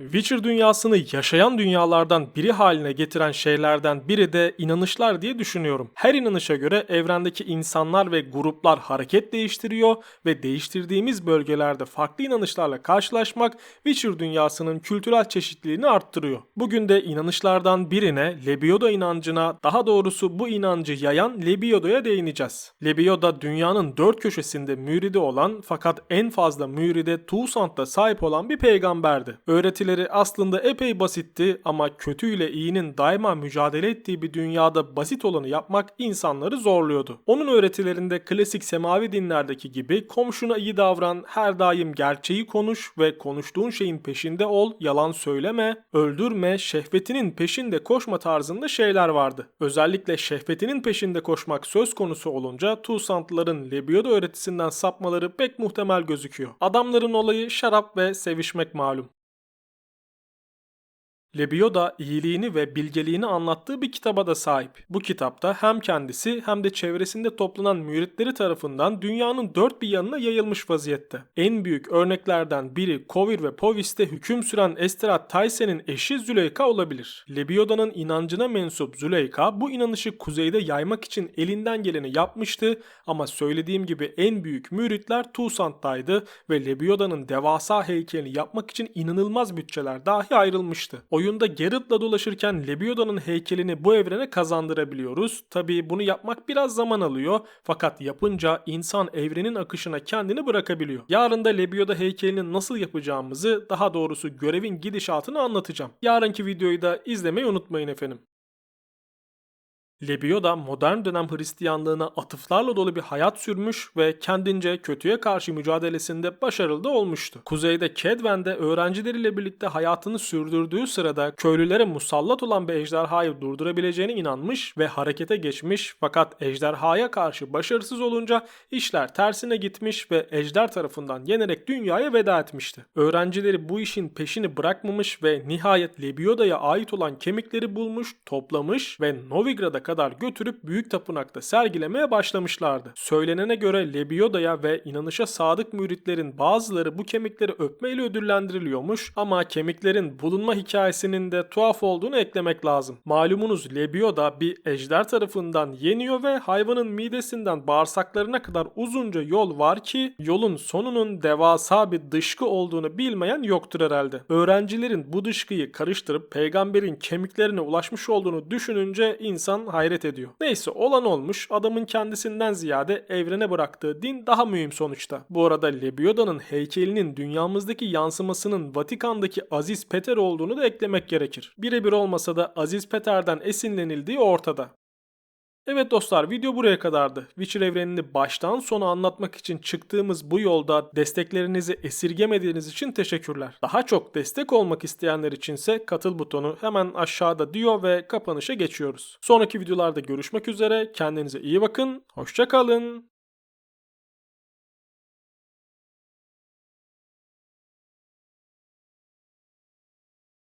Witcher dünyasını yaşayan dünyalardan biri haline getiren şeylerden biri de inanışlar diye düşünüyorum. Her inanışa göre evrendeki insanlar ve gruplar hareket değiştiriyor ve değiştirdiğimiz bölgelerde farklı inanışlarla karşılaşmak Witcher dünyasının kültürel çeşitliliğini arttırıyor. Bugün de inanışlardan birine Lebioda inancına, daha doğrusu bu inancı yayan Lebioda'ya değineceğiz. Lebioda dünyanın dört köşesinde müridi olan fakat en fazla müride Tuğsant'ta sahip olan bir peygamberdi. Öğretileri aslında epey basitti ama kötü ile iyinin daima mücadele ettiği bir dünyada basit olanı yapmak insanları zorluyordu. Onun öğretilerinde klasik semavi dinlerdeki gibi komşuna iyi davran, her daim gerçeği konuş ve konuştuğun şeyin peşinde ol, yalan söyleme, öldürme, şehvetinin peşinde koşma tarzında şeyler vardı. Özellikle şehvetinin peşinde koşmak söz konusu olunca Tuğsantlıların Lebioda öğretisinden sapmaları pek muhtemel gözüküyor. Adamların olayı şarap ve sevişmek malum. Lebioda iyiliğini ve bilgeliğini anlattığı bir kitaba da sahip. Bu kitapta hem kendisi hem de çevresinde toplanan müritleri tarafından dünyanın dört bir yanına yayılmış vaziyette. En büyük örneklerden biri Kovir ve Povis'te hüküm süren Esterat Taysen'in eşi Züleyka olabilir. Lebioda'nın inancına mensup Züleyka bu inanışı kuzeyde yaymak için elinden geleni yapmıştı ama söylediğim gibi en büyük müritler Tuğsant'taydı ve Lebioda'nın devasa heykelini yapmak için inanılmaz bütçeler dahi ayrılmıştı. Oyunda Geralt'la dolaşırken Lebioda'nın heykelini bu evrene kazandırabiliyoruz. Tabii bunu yapmak biraz zaman alıyor fakat yapınca insan evrenin akışına kendini bırakabiliyor. Yarın da Lebioda heykelini nasıl yapacağımızı daha doğrusu görevin gidişatını anlatacağım. Yarınki videoyu da izlemeyi unutmayın efendim. Lebioda modern dönem Hristiyanlığına atıflarla dolu bir hayat sürmüş ve kendince kötüye karşı mücadelesinde başarılı da olmuştu. Kuzeyde Kedwen'de öğrencileriyle birlikte hayatını sürdürdüğü sırada köylülere musallat olan bir ejderhayı durdurabileceğine inanmış ve harekete geçmiş fakat ejderhaya karşı başarısız olunca işler tersine gitmiş ve ejder tarafından yenerek dünyaya veda etmişti. Öğrencileri bu işin peşini bırakmamış ve nihayet Lebioda'ya ait olan kemikleri bulmuş, toplamış ve Novigrad'a kadar götürüp büyük tapınakta sergilemeye başlamışlardı. Söylenene göre Lebioda'ya ve inanışa sadık müritlerin bazıları bu kemikleri öpmeyle ödüllendiriliyormuş ama kemiklerin bulunma hikayesinin de tuhaf olduğunu eklemek lazım. Malumunuz Lebioda bir ejder tarafından yeniyor ve hayvanın midesinden bağırsaklarına kadar uzunca yol var ki yolun sonunun devasa bir dışkı olduğunu bilmeyen yoktur herhalde. Öğrencilerin bu dışkıyı karıştırıp peygamberin kemiklerine ulaşmış olduğunu düşününce insan hayret ediyor. Neyse olan olmuş adamın kendisinden ziyade evrene bıraktığı din daha mühim sonuçta. Bu arada Lebioda'nın heykelinin dünyamızdaki yansımasının Vatikan'daki Aziz Peter olduğunu da eklemek gerekir. Birebir olmasa da Aziz Peter'den esinlenildiği ortada. Evet dostlar video buraya kadardı. Witcher evrenini baştan sona anlatmak için çıktığımız bu yolda desteklerinizi esirgemediğiniz için teşekkürler. Daha çok destek olmak isteyenler içinse katıl butonu hemen aşağıda diyor ve kapanışa geçiyoruz. Sonraki videolarda görüşmek üzere. Kendinize iyi bakın. Hoşçakalın.